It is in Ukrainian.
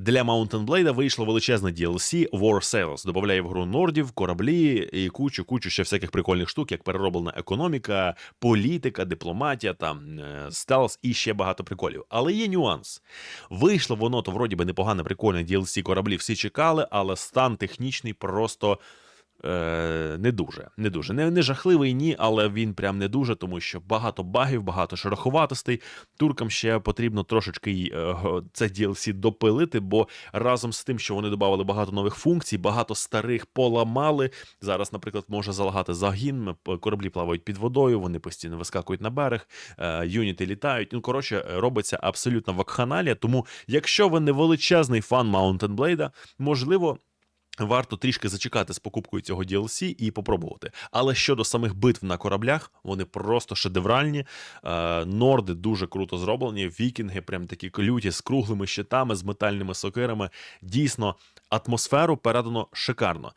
Для Mountain Blade вийшло величезне DLC War Sails. Добавляє в гру нордів, кораблі і кучу, кучу ще всяких прикольних штук, як перероблена економіка, політика, дипломатія, там е, стелс і ще багато приколів. Але є нюанс. Вийшло воно, то вроді би непогане, прикольне DLC кораблі всі чекали, але стан технічний просто. Е, не дуже, не дуже. Не, не жахливий, ні, але він прям не дуже, тому що багато багів, багато шероховатостей. Туркам ще потрібно трошечки е, це DLC допилити, бо разом з тим, що вони додали багато нових функцій, багато старих поламали. Зараз, наприклад, може залагати загін, кораблі плавають під водою, вони постійно вискакують на берег, е, юніти літають. Ну, коротше, робиться абсолютно вакханалія. Тому, якщо ви не величезний фан Mountain Blade, можливо. Варто трішки зачекати з покупкою цього DLC і попробувати. Але щодо самих битв на кораблях, вони просто шедевральні. Е, Норди дуже круто зроблені. Вікінги, прям такі люті з круглими щитами, з метальними сокирами. Дійсно, атмосферу передано шикарно.